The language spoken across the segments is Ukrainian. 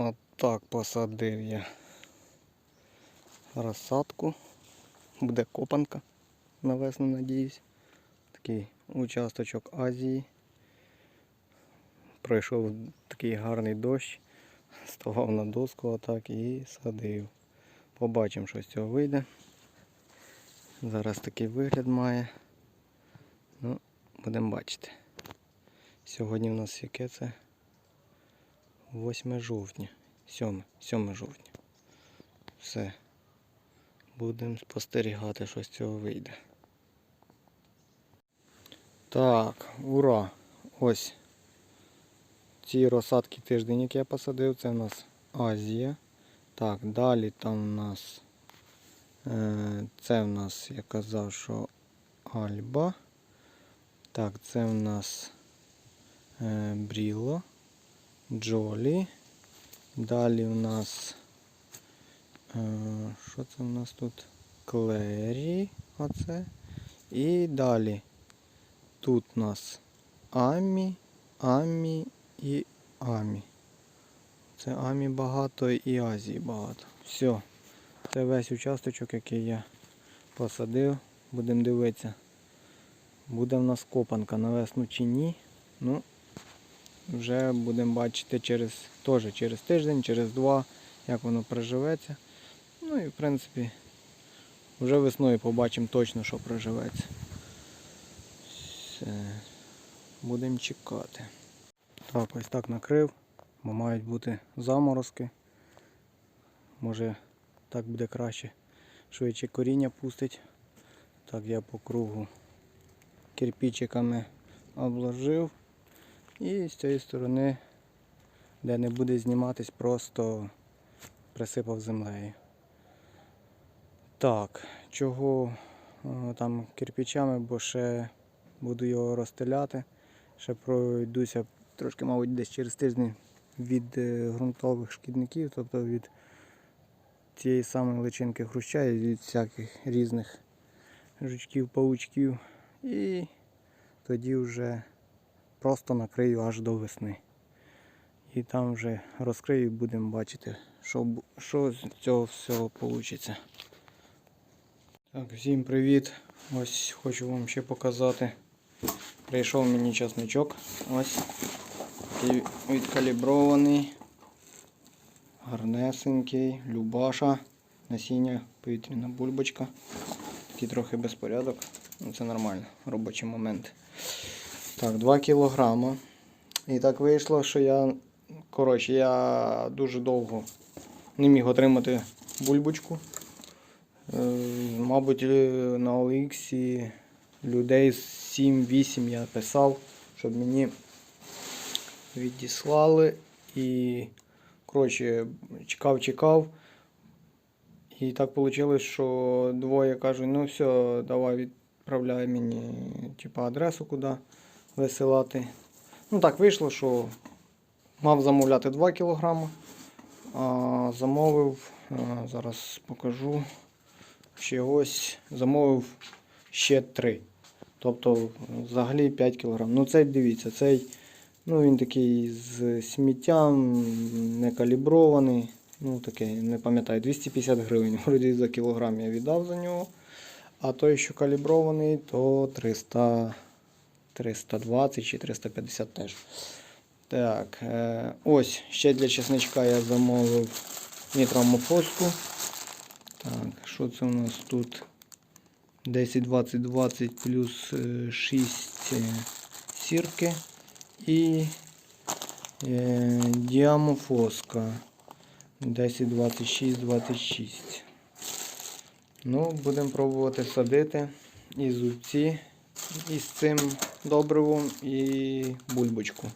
Отак посадив я розсадку. Буде копанка на весну, надіюсь. Такий участочок Азії. Пройшов такий гарний дощ. Ставав на доску отак і садив. Побачимо, що з цього вийде. Зараз такий вигляд має. Ну, будемо бачити. Сьогодні у нас яке це? 8 жовтня. 7, 7 жовтня. Все. Будемо спостерігати, що з цього вийде. Так, ура! Ось. Ці розсадки тиждень, які я посадив, це у нас Азія. Так, далі там у нас е, це в нас, я казав, що Альба. Так, це в нас е, Бріло, Джолі. Далі у нас. Е, що це у нас тут? Клері. Оце. І далі. Тут у нас Амі, Амі і Амі. Це Амі багато і Азії багато. Все. Це весь участочок, який я посадив. Будемо дивитися. Буде в нас копанка на весну чи ні. Ну, вже будемо бачити через теж через тиждень, через два, як воно проживеться. Ну і в принципі вже весною побачимо точно, що проживеться. Все. Будемо чекати. Так, ось так накрив, бо мають бути заморозки. Може так буде краще. Швидше коріння пустить. Так я по кругу кирпичиками обложив. І з цієї сторони, де не буде зніматись, просто присипав землею. Так, чого е, там кирпичами, бо ще буду його розстеляти. Ще пройдуся трошки, мабуть, десь через тиждень від е, ґрунтових шкідників, тобто від цієї самої личинки хруща і від всяких різних жучків, паучків. І тоді вже просто накрию аж до весни. І там вже розкрию і будемо бачити, що, що з цього всього вийде. Так, всім привіт. Ось хочу вам ще показати. Прийшов мені часничок. Ось відкалібрований, гарнесенький, любаша, насіння, повітряна бульбочка. Такий трохи безпорядок. Ну це нормально, робочий момент. Так, 2 кілограма. І так вийшло, що я. Коротше, я дуже довго не міг отримати бульбочку. Е, Мабуть, е, на OLX людей 7-8 я писав, щоб мені відіслали. І коротше, чекав, чекав. І так вийшло, що двоє кажуть, ну все, давай відправляй мені типу, адресу, куди висилати. Ну так вийшло, що мав замовляти 2 кг, а замовив, зараз покажу, ще ось замовив ще 3. Тобто взагалі 5 кг. Ну цей дивіться, цей ну, він такий з сміттям, не калібрований. Ну такий, не пам'ятаю, 250 гривень. Вроді за кілограм я віддав за нього. А той, що калібрований, то 300, 320 чи 350 теж. Так, е, ось ще для чесничка я замовив нітрамофоску. Так, що це у нас тут? 10, 20, 20 плюс е, 6 е, сірки і е, діамофоска 10, 26, 26. Ну, будемо пробувати садити і зубці, і з цим добривом, і бульбочку.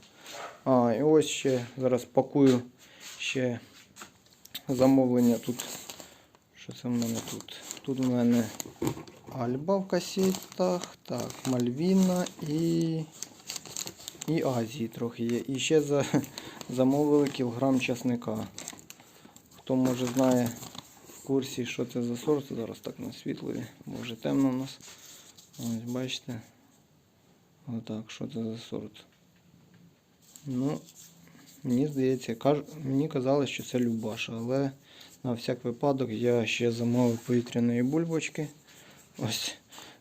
А, і ось ще зараз пакую ще замовлення тут. Що це в мене тут? Тут у мене Альба в касетах, так, Мальвіна і, і Азії трохи є. І ще за, замовили кілограм часника. Хто може знає в курсі, що це за сорт, зараз так на світлові, бо вже темно у нас. Ось бачите. Отак, що це за сорт. Ну, Мені здається, каж... мені казали, що це Любаша, але на всяк випадок я ще замовив повітряної бульбочки. Ось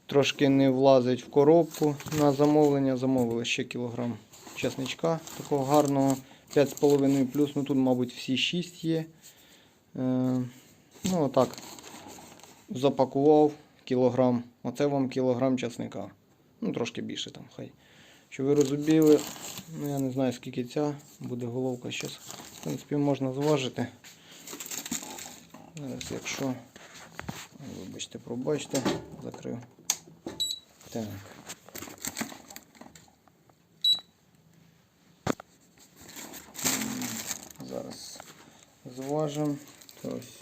трошки не влазить в коробку на замовлення. Замовили ще кілограм чесничка такого гарного. 5,5 плюс, ну тут, мабуть, всі 6 є. Е, ну, отак. Запакував кілограм. Оце вам кілограм чесника. Ну, трошки більше там хай. Щоб ви розуміли, ну я не знаю скільки ця буде головка зараз. В принципі, можна зважити. Зараз, якщо. Вибачте, пробачте, закрив. Так. Зараз зважимо. Ось.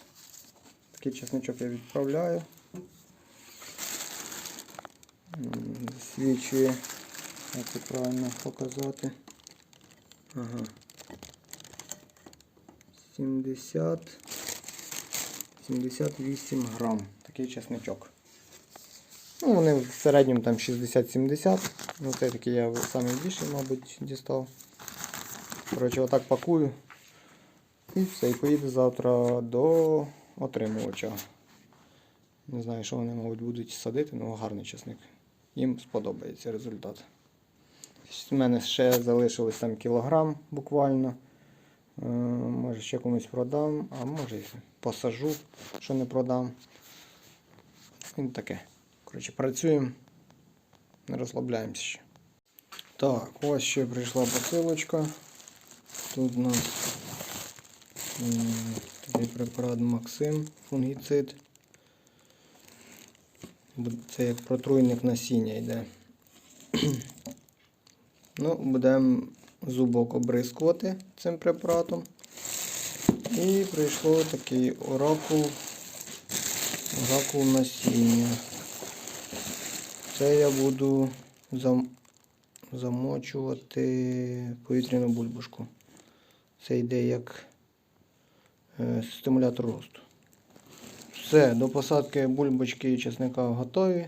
Такий чесничок я відправляю. Засвічує, як правильно показати. Ага. 70. 78 грам. Такий чесничок. Ну, вони в середньому там 60-70. Ну, це такий я самий більший, мабуть, дістав. Коротше, отак пакую. І все, і поїде завтра до отримувача. Не знаю, що вони, мабуть, будуть садити, але гарний чесник. Їм сподобається результат. У мене ще залишилось там кілограм буквально. Е, Може ще комусь продам, а може і посажу, що не продам. І таке. Коротше, працюємо, не розслабляємося ще. Так, ось ще прийшла посилочка. Тут у нас такий препарат Максим, фунгіцид. Це як протруйник насіння йде. Ну, будемо зубок обрискувати цим препаратом. І прийшло такий оракул, оракул насіння. Це я буду зам, замочувати повітряну бульбашку. Це йде як е, стимулятор росту. Все, до посадки бульбочки і чесника готові.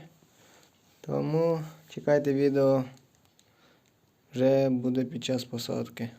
Тому чекайте відео вже буде під час посадки.